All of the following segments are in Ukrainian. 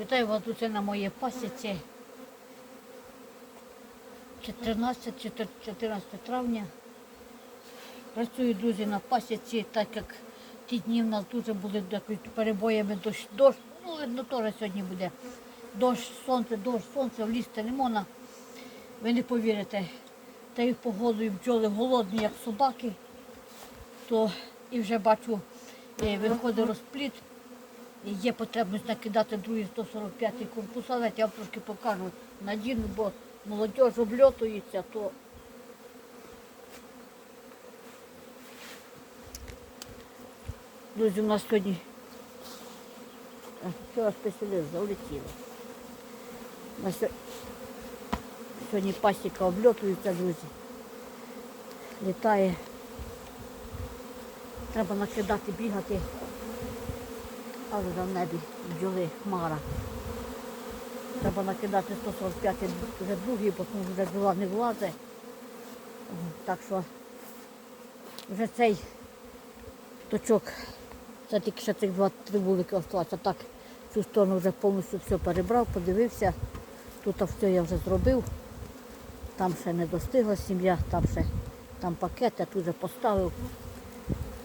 Вітаю вас тут на моїй пасіці. 14 14 травня. Працюю, друзі, на пасіці, так як ті дні в нас дуже були перебоями дощ, дощ, ну видно, теж сьогодні буде. Дощ, сонце, дощ, сонце, влізти не можна. Ви не повірите. Та й погодою бджоли голодні, як собаки, то і вже бачу, е, виходить розпліт. Є потрібність накидати другий 145-й корпус, але я вам трошки покажу надійно, бо молодь обльотується, то друзі, у нас сьогодні вчора спеціаліст залетіло. У нас сьогодні пасіка обльотується, друзі. Літає. Треба накидати, бігати. А вже в небі бджоли хмара. Треба накидати 145 вже другий, бо тому вже бджола не влазить. Так що вже цей точок, це тільки ще цих два-три вулики осталося. Так, цю сторону вже повністю все перебрав, подивився. Тут все я вже зробив. Там ще не достигла сім'я, там ще там пакет, я тут вже поставив.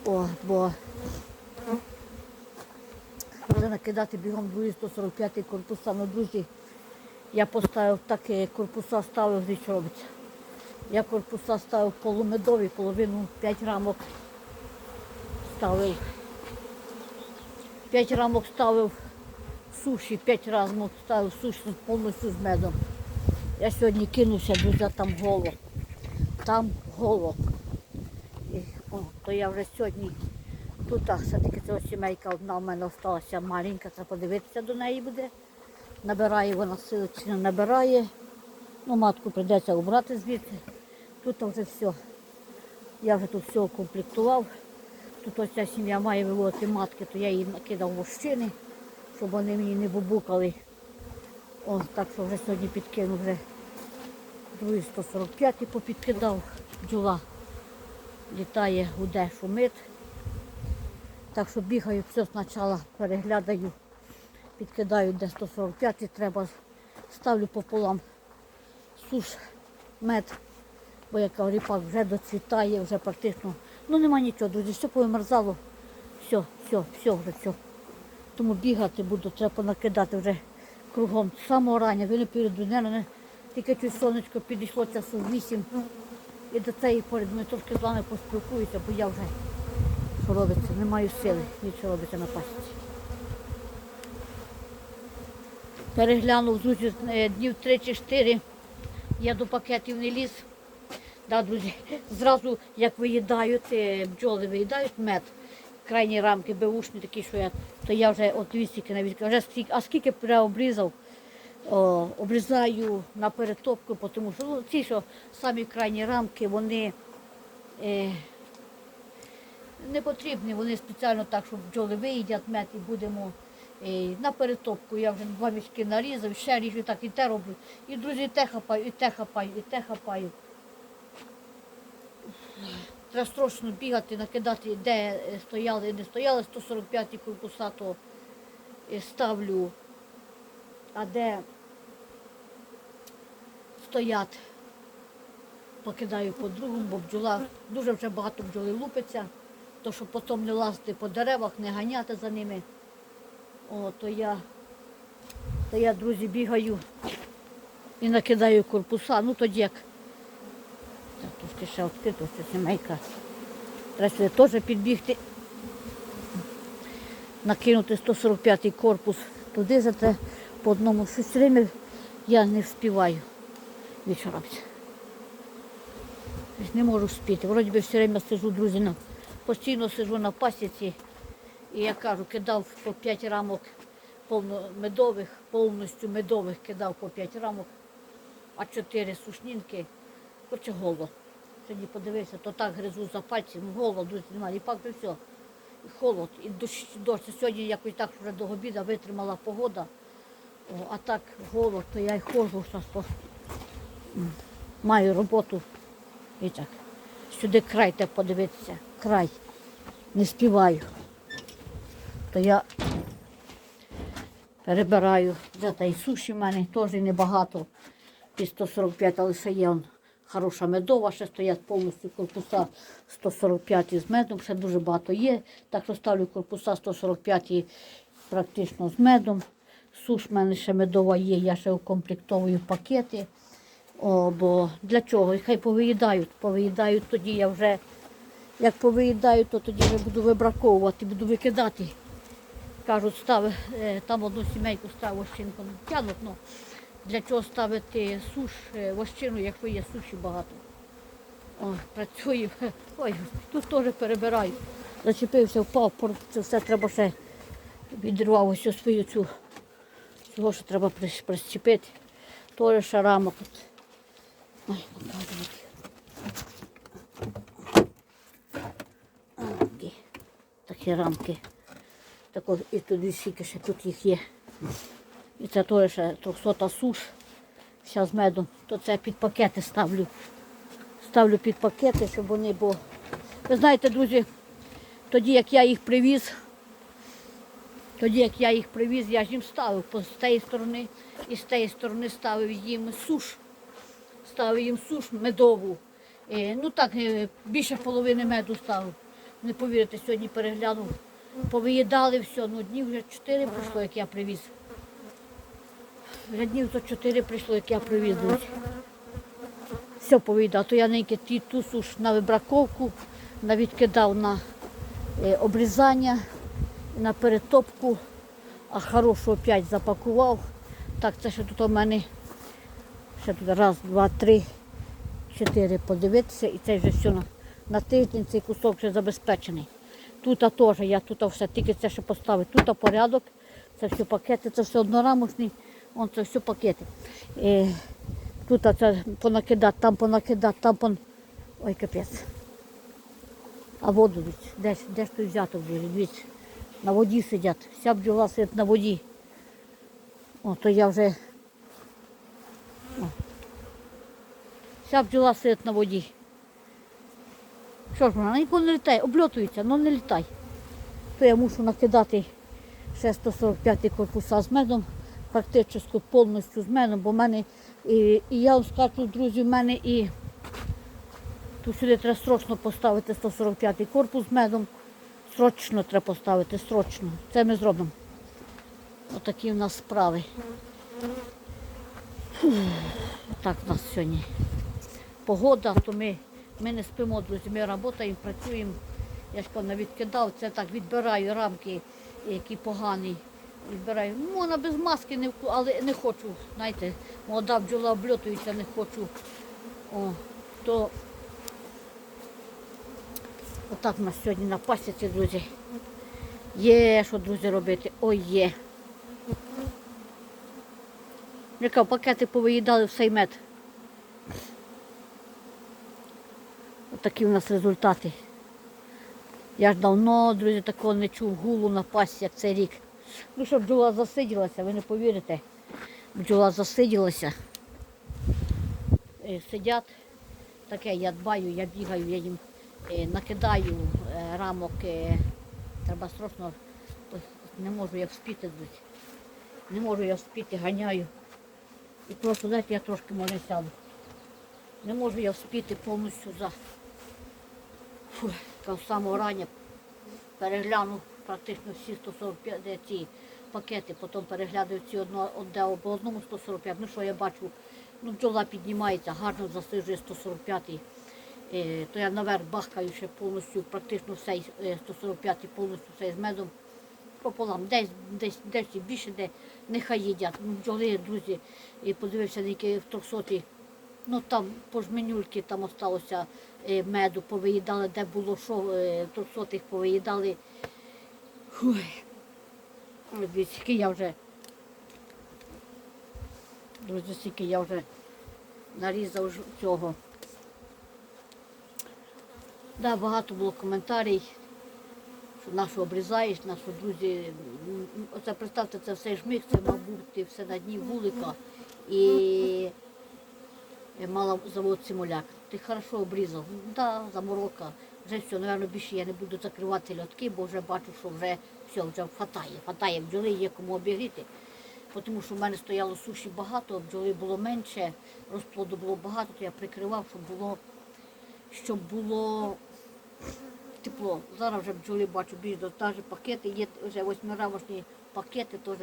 О, бо Треба накидати бігом другий 145 корпуса. Ну, друзі, я поставив таке, корпуса ставив, що робиться. Я корпуса ставив полумедові, половину 5 рамок ставив. 5 рамок ставив суші, 5 рамок ставив суші повністю з медом. Я сьогодні кинувся, друзі, там голо. Там голо. І, о, то я вже сьогодні Тут так, все-таки ця сімейка одна в мене залишилася маленька, треба подивитися до неї буде. Набирає вона сили чи не набирає. Ну, матку прийдеться обрати звідси. Тут вже все. Я вже тут все укомплектував. Тут ось ця сім'я має виводити матки, то я їй накидав в вощини, щоб вони мені не бубукали. О, так що вже сьогодні підкинув вже другий 145 попідкидав. Бджола літає, гуде, шумить. Так що бігаю, все спочатку переглядаю, підкидаю, де 145 треба, ставлю пополам суш, мед, бо яка ріпак вже доцвітає, вже практично. Ну нема нічого, друзі, все повимерзало. Все, все, все вже все. Тому бігати буду, треба накидати вже кругом. З самого рання, ви не переду, не, тільки чуть сонечко підійшло часу 8. І до цієї пори ми трошки з вами поспілкуюся, бо я вже робиться, не маю сили, нічого робиться на пасіці. Переглянув друзі, е, днів 3 чи 4, я до пакетів не ліз. Да, друзі, зразу як виїдають, е, бджоли виїдають мед, крайні рамки беушні такі, що я, то я вже от стільки навіть, вже стільки, а скільки вже обрізав, о, обрізаю на перетопку, тому що ну, ці, що самі крайні рамки, вони е, не потрібні, вони спеціально так, щоб бджоли виїдять мед і будемо е, на перетопку. Я вже два мішки нарізав, ще ріжу, так і те роблю. І друзі, те хапаю, і те хапаю, і те хапаю. Треба страшно бігати, накидати, де е, стояли, не стояли 145 корпуса, то е, ставлю, а де стоять, покидаю по-другому, бо бджола, дуже вже багато бджоли лупиться, то щоб потім не лазити по деревах, не ганяти за ними. О, то я, то я, друзі, бігаю і накидаю корпуса. Ну тоді як. Так, трошки ще відкрито, це сімейка. Треба теж підбігти. Накинути 145-й корпус туди за те по одному. Все я не вспіваю вечором. Не можу спіти. Вроді би все время сижу, друзі, на, постійно сижу на пасіці. І я кажу, кидав по 5 рамок повно медових, повністю медових кидав по 5 рамок, а 4 сушнінки, хоче голо. Сьогодні подивився, то так гризу за пальці, ну голод, друзі, немає, і пак і все. І холод, і дощ, дощ. Сьогодні якось так вже до обіду витримала погода. О, а так голод, то я й ходжу зараз маю роботу. І так. Сюди край так подивитися. Край. Не співаю. То я Перебираю. Вже та й суші в мене теж небагато. Під 145, але ще є он, хороша медова, ще стоять повністю корпуса 145 з медом, ще дуже багато є. Так що ставлю корпуса 145 практично з медом. Суш в мене ще медова є, я ще укомплектовую пакети. О, бо для чого? Хай повиїдають. Повиїдають тоді я вже, як повиїдаю, то тоді вже буду вибраковувати, буду викидати. Кажуть, став, е, там одну сімейку став вощинку тягнуть. Ну, для чого ставити суш, е, вощину, якщо є суші багато. О, працює. Ой, тут теж перебираю. Зачепився, впав, це все треба ще відірвав ось свою цю, цього, що треба прищ- прищепити. Теж ще рамок. Ой. Такі, рамки. Так от, і туди скільки ще тут їх є. І це теж ще 300 суш. Вся з медом. То це під пакети ставлю. Ставлю під пакети, щоб вони, бо ви знаєте, друзі, тоді як я їх привіз, тоді як я їх привіз, я ж їм ставив з тієї сторони і з тієї сторони ставив їм суш. Ставив їм суш медову. Е, ну так, е, більше половини меду ставив. Не повірите, сьогодні переглянув. Повиїдали все, ну днів вже чотири пройшло, як я привіз. Вже днів то чотири прийшло, як я привіз. Все повиїдав. То я неньки ті ту суш на вибраковку, на відкидав на е, обрізання, на перетопку, а хорошу опять запакував. Так, це ще тут у мене ще тут раз, два, три, чотири подивитися, і це вже все на, на тиждень цей кусок вже забезпечений. Тут теж, я тут все, тільки це ще поставив. Тут порядок, це все пакети, це все однорамочний, вон це все пакети. Е, тут це понакидати, там понакидати, там пон... Ой, капець. А воду десь, де ж тут взято вже, дивіться. На воді сидять, вся бджола сидить на воді. О, то я вже. Вся бджола сидить на воді. Що ж вона ніколи не літає, обльотується, але не літай. То я мушу накидати ще 145 корпуса з медом, практично повністю з медом, бо в мене і, і я вам скажу, друзі, в мене і тут сюди треба срочно поставити 145 корпус з медом. Срочно треба поставити, срочно. Це ми зробимо. Отакі в нас справи. Фух, Так в нас сьогодні. Погода, то ми, ми не спимо, друзі, ми працюємо, працюємо. Я ж кажу, відкидав, це так відбираю рамки, які погані. Відбираю. Ну, Можна без маски, не, але не хочу. Знаєте, молода бджола обльотується, не хочу. О, то отак у нас сьогодні на пасіці, друзі. Є що, друзі, робити. Ой, є. Яка пакети повиїдали все мед. Отакі у нас результати. Я ж давно, друзі, такого не чув гулу на як цей рік. Ну що, бджола засиділася, ви не повірите. Бджола засиділася. Е, Сидять. Таке я дбаю, я бігаю, я їм е, накидаю е, рамок. Треба срочно, не можу я вспіти. Не можу я вспіти, ганяю. І просто дайте я трошки може сяду. Не можу я вспіти повністю за Фу, самого рання переглянув практично всі 145 ці пакети, потім переглядаю ці одно, одне по одному 145. Ну що я бачу, ну бджола піднімається, гарно засижує 145-й. Е, то я наверх бахкаю ще повністю, практично все 145-й повністю все з медом пополам. Десь, десь, десь більше, де нехай їдять. Ну, бджоли, друзі, і подивився, які в 300 Ну там по жменюльки там осталося е, меду, повиїдали, де було що, е, трьохсотих повиїдали. Ой. Скільки я вже. Друзі, скільки я вже нарізав цього. Да, багато було коментарів, нашу обрізаєш, нашу друзі. Оце представте, це все жмих, це мав все на дні вулика. І мала завод Симуляк. Ти хорошо обрізав. Ну, Да, заморока. Вже все, напевно, більше я не буду закривати льотки, бо вже бачу, що вже все, вже хватає, хватає бджоли, є кому обігріти. тому що в мене стояло суші багато, бджоли було менше, розплоду було багато, то я прикривав, щоб було, щоб було тепло. Зараз вже бджоли бачу більш до навіть пакети, є вже восьмирамочні пакети, теж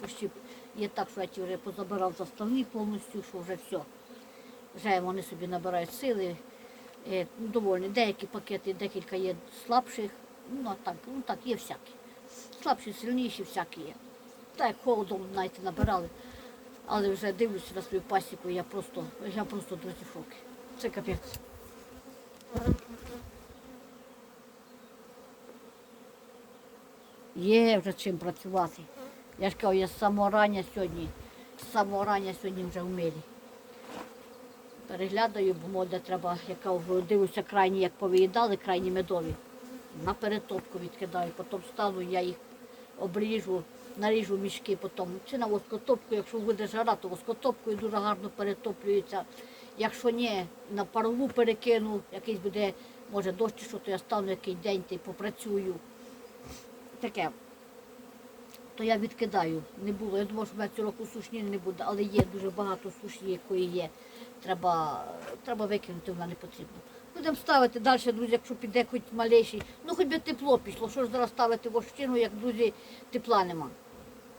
почти є так, що я ті вже позабирав заставні повністю, що вже все. Вже вони собі набирають сили. Е, довольні. Деякі пакети, декілька є слабших, ну а так, ну так, є всякі. Слабші, сильніші, всякі є. Так, холодом, знаєте, набирали. Але вже дивлюся на свою пасіку, я просто, я просто друзі в шокі. Це капець. Є вже чим працювати. Я ж кажу, я з самого рання сьогодні, з самого рання сьогодні вже в мирі. Переглядаю, бо моде треба, яка дивлюся крайні, як повиїдали, крайні медові. На перетопку відкидаю, потім стану, я їх обріжу, наріжу мішки потім. Чи на воскотопку, якщо буде жара, то воскотопкою дуже гарно перетоплюється. Якщо ні, на парову перекину, якийсь буде, може дощ що, то я стану який день й попрацюю. Таке. То я відкидаю. Не було. Я думала, що в мене цього року сушні не буде, але є дуже багато сушні, якої є. Треба, треба викинути, вона не потрібна. Будемо ставити далі, друзі, якщо піде хоч малейший. Ну хоч би тепло пішло. Що ж зараз ставити вощину, як друзі, тепла нема.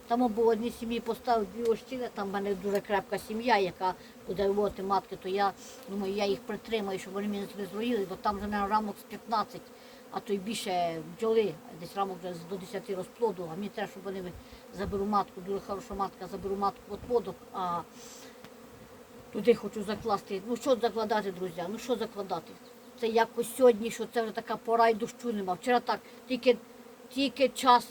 Там або в одній сім'ї поставив дві ощини, там в мене дуже крепка сім'я, яка буде виводити матки, то я думаю, я їх притримаю, щоб вони мені не зроїли, бо там вже на рамок з 15, а то й більше бджоли, десь рамок вже до 10 розплоду, а мені треба, щоб вони заберу матку, дуже хороша матка, заберу матку від водок, а туди хочу закласти. Ну що закладати, друзі? Ну що закладати? Це якось сьогодні, що це вже така пора і дощу нема. Вчора так, тільки, тільки час,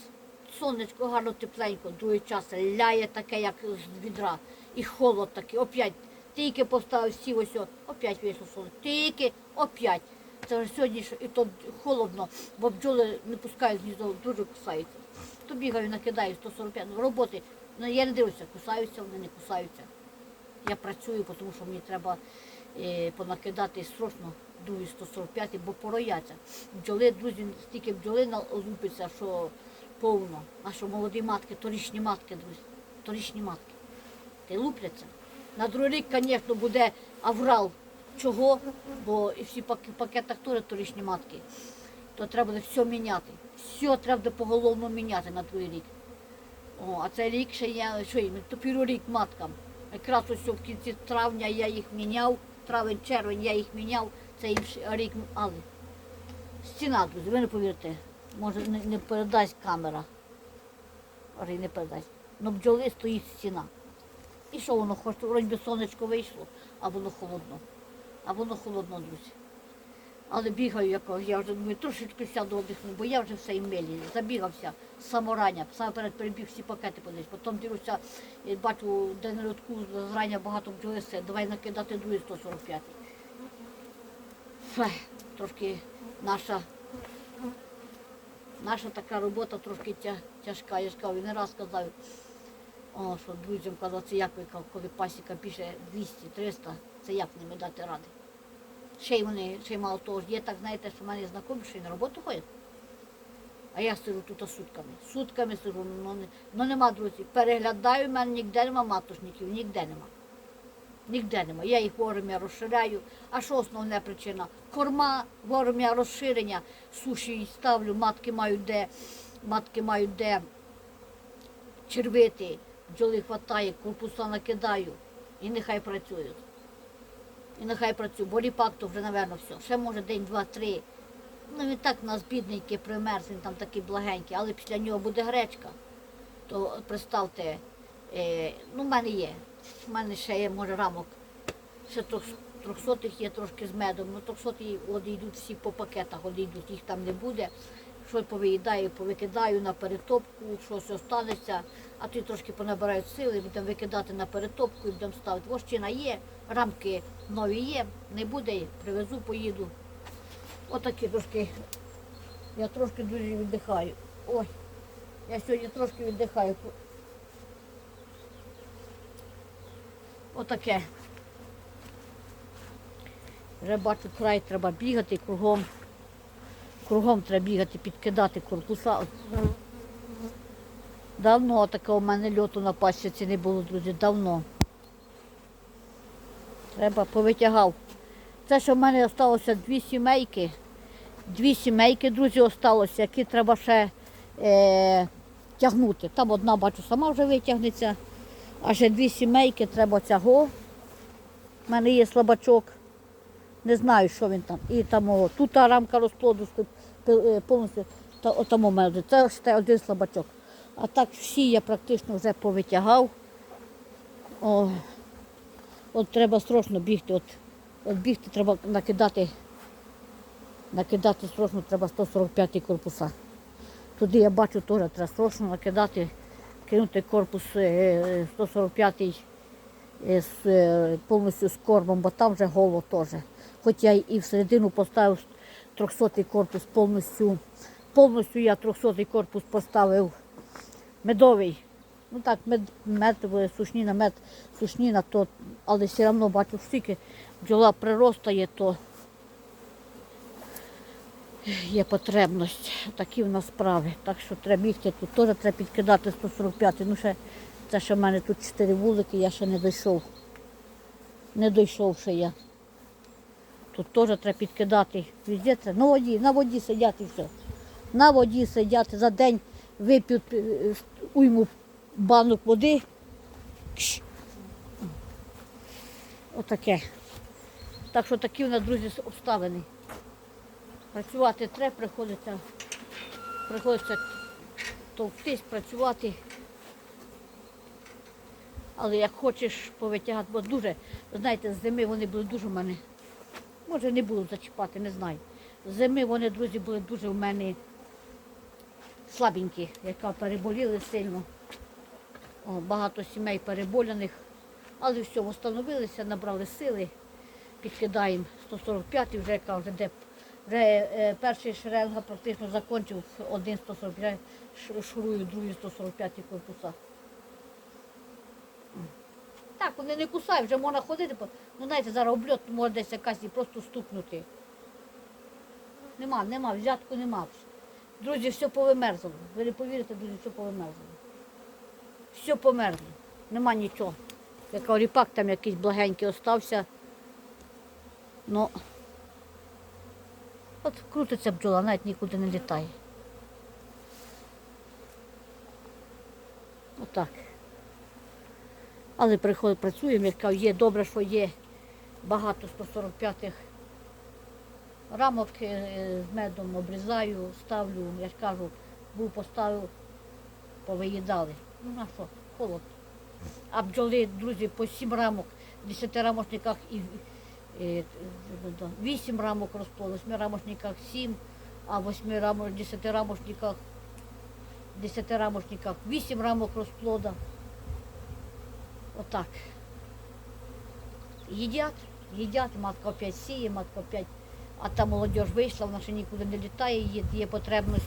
сонечко гарно тепленько, другий час ляє таке, як з відра. І холод такий, опять. Тільки поставив сів ось, опять вийшло сонце. Тільки опять. Це вже сьогодні що- і то холодно, бо бджоли не пускають гніздо, дуже кусаються. То бігаю, накидаю 145 ну, роботи. Ну, я не дивлюся, кусаються, вони не кусаються. Я працюю, тому що мені треба е, понакидати срочно другий 145, бо порояться. Бджоли, друзі, стільки бджоли лупиться, що повно. Що молоді матки, торічні матки, друзі, торічні матки. Й лупляться. На другий рік, звісно, буде аврал. Чого? Бо і всі пакетах торічні матки. То треба буде все міняти. Все треба буде поголовно міняти на другий рік. О, а цей рік ще я, що їм, тепер рік маткам. Якраз ось в кінці травня я їх міняв, травень, червень я їх міняв, це їм рік, але стіна, друзі, ви не повірите, може не, не передасть камера. Може не передасть. Но бджоли стоїть стіна. І що воно хоче, вроді сонечко вийшло, а воно холодно. А воно холодно, друзі. Але бігаю, як я вже думаю, трошечки сяду одихну, бо я вже все і мелі. Забігався саморання, саме перед перебіг всі пакети подивись. Потім дивлюся, бачу, де на льотку зрання багато бджоли давай накидати другий 145. Фех, трошки наша, наша така робота трошки тя, тяжка. Я ж кажу, і не раз казав, о, що друзям казав, це як коли пасіка більше 200-300, це як ними дати ради. Ще й вони, ще й мало того, є так, знаєте, що в мене знайомі, що й на роботу ходять. А я сижу тут сутками. Сутками сижу, ну, не- ну нема, друзі. Переглядаю, в мене ніде нема матушників, ніде нема. Ніде нема. Я їх вовремя розширяю. А що основна причина? Корма, вовремя розширення, суші ставлю, матки мають де, матки мають де червити, бджоли хватає, корпуса накидаю і нехай працюють. І нехай працює, бо ріпак то вже, напевно, все. Ще може день, два, три. Ну він так у нас бідненький, примерз, він там такий благенький, але після нього буде гречка. То представте, е, ну в мене є. В мене ще є, може, рамок. Ще трьохсотих є трошки з медом. Ну трьохсоті одійдуть всі по пакетах, одійдуть, їх там не буде. Що повиїдаю, повикидаю на перетопку, щось останеться, а ті трошки понабирають сили, будемо викидати на перетопку і будемо ставити. Вощина є, рамки нові є, не буде, привезу, поїду. Отакі трошки. Я трошки дуже віддихаю. Ой, я сьогодні трошки віддихаю. Отаке. Вже бачу, край треба бігати кругом. Кругом треба бігати, підкидати корпуса. Давно такого в мене льоту на пасіці не було, друзі, давно. Треба повитягав. Це, що в мене залишилося дві сімейки. Дві сімейки, друзі, залишилося, які треба ще е, тягнути. Там одна, бачу, сама вже витягнеться. А ще дві сімейки треба цього. У мене є слабачок. Не знаю, що він там. І там о, тут рамка розплоду повністю. Та отам мене. Це ще один слабачок. А так всі я практично вже повитягав. О, от треба срочно бігти. От, от бігти треба накидати. Накидати срочно треба 145 корпуса. Туди я бачу теж треба срочно накидати, кинути корпус е, 145 е, е, повністю з кормом, бо там вже голо теж. Хоч я і всередину поставив 300 корпус повністю. Повністю я 300 корпус поставив медовий. Ну так, мед, мед сушніна, мед, сушніна, то, але все одно бачу, стільки бджола приростає, то є потребність. Такі в нас справи. Так що треба бігти. Тут теж треба підкидати 145. Ну ще це ще в мене тут 4 вулики, я ще не дійшов. Не дійшов ще я. Тут теж треба підкидати. Везде треба. На воді, на воді сидять і все. На воді сидять за день вип'ють е, уйму банок води. Отаке. Так що такі у нас, друзі, обставини. Працювати треба, приходиться, приходиться товктись, працювати. Але як хочеш повитягати, бо дуже, знаєте, з зими вони були дуже в мене. Може не буду зачіпати, не знаю. Зими вони, друзі, були дуже в мене слабенькі, яка переболіли сильно. О, багато сімей переболяних. Але все, встановилися, набрали сили, підкидаємо 145 вже яка вже де. Вже е, перший шеренга практично закінчив один 145, ш- шурую, другий 145 корпуса. Так, вони не кусають, вже можна ходити, ну знаєте, зараз обльот може десь якась і просто стукнути. Нема, нема, взятку нема. Друзі, все повимерзло. Ви не повірите, друзі, все повимерзло. Все померзло. Нема нічого. Яка ріпак там якийсь благенький остався. Ну, от крутиться бджола, навіть нікуди не літає. Отак. Але приходить, працюємо, як кажу, є добре, що є багато 145-х рамок е, е, з медом обрізаю, ставлю, я ж кажу, був поставив, повиїдали. Ну на що, холод. А бджоли, друзі, по сім рамок, в десятирамочниках і е, е, вісім рамок розплоду, в восьмирамочниках сім, а в восьмирамочниках, десятирамочниках, десятирамочниках вісім рамок розплода. Отак. Їдять, їдять, матка опять сіє, матка опять. А та молодь вийшла, вона ще нікуди не літає, є, є потребність.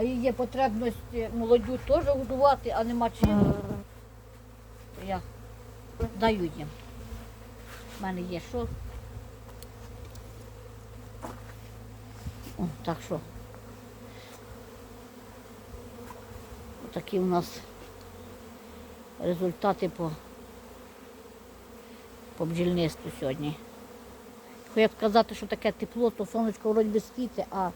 Є потребність е, молодю теж годувати, а нема чим. Я даю їм. У мене є що. О, так що. Такі у нас результати по, по бджільництву сьогодні. Як сказати, що таке тепло, то сонечко вроді би світи, а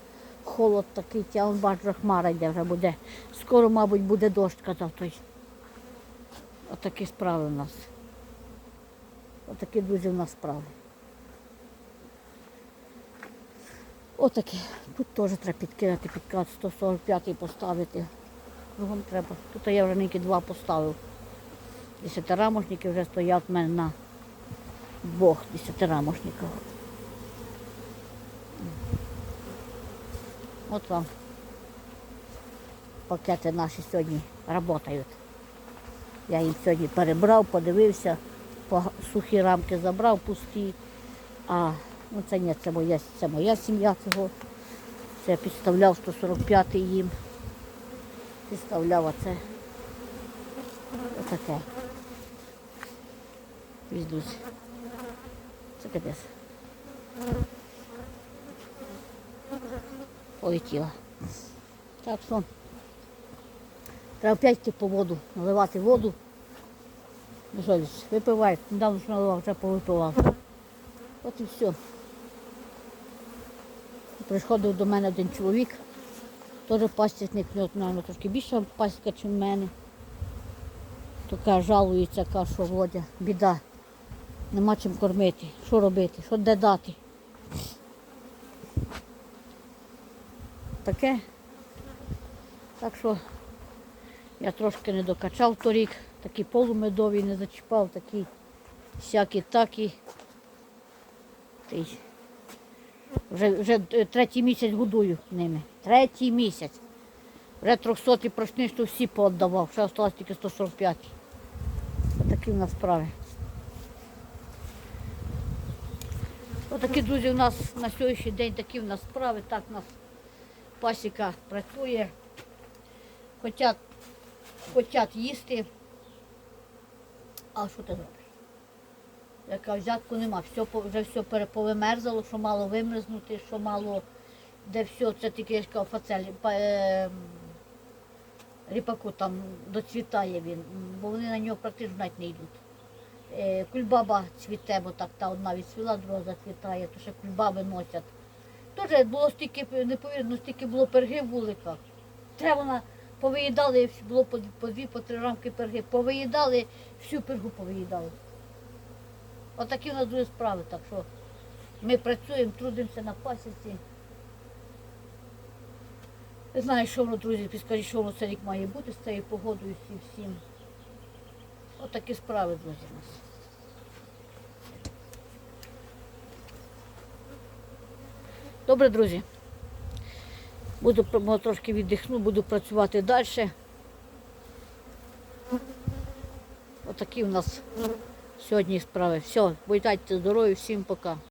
холод такий, тя бачу, хмара йде вже буде. Скоро, мабуть, буде дощ, казав той. Отакі справи в нас. Отакі, друзі, в нас справи. Отаке. Тут теж треба підкидати, підкат 145 поставити. Кругом треба. Тут я вже нині два поставив. Десятирамошники вже стоять в мене на двох десятирамошниках. От вам пакети наші сьогодні працюють. Я їм сьогодні перебрав, подивився, сухі рамки забрав, пусті. А ну це ні, це моя, це моя сім'я цього. Це я підставляв 145-й їм. Підставляв оце. Отаке. Віздусь. Це капець. Полетіла. Так що Треба опять по воду, наливати воду. Ну що, випивай, недавно ж наливав, вже повипивав. От і все. Приходив до мене один чоловік, теж нього, мабуть, трошки більша пастка, ніж в мене. То жалується, каже, що Володя, біда. Нема чим кормити. Що робити? Що де дати? Таке. Так що я трошки не докачав торік, такі полумедові не зачіпав, такі всякі такі. Та Вже, вже е, третій місяць годую ними. Третій місяць. Вже 300 пройшли, що всі пооддавав, ще осталось тільки 145. Отакі в нас справи. Отакі, друзі, у нас на сьогоднішній день такі в нас справи. Так у нас пасіка працює. Хотять, хотять їсти. А що ти зробиш? Яка взятку нема, все, вже все переповимерзало, що мало вимерзнути, що мало, де все, це тільки я ж е, ріпаку там доцвітає він, бо вони на нього практично навіть не йдуть. Е, Кульбаба цвіте, бо так та одна відцвіла, друга зацвітає, то ще кульбаби носять. Теж було стільки, не повірно, стільки було перги в вуликах. Треба вона повиїдали, було по, дві, по три рамки перги, повиїдали, всю пергу повиїдали. Отакі в нас другі справи, так що ми працюємо, трудимося на пасіці. Не знаю, що воно, друзі, підскажіть, що воно цей рік має бути з цією погодою всім. Отакі справи, друзі, у нас. Добре, друзі. Буду трошки віддихну, буду працювати далі. Отакі у нас сьогодні справи. Все, будьте здорові, всім пока.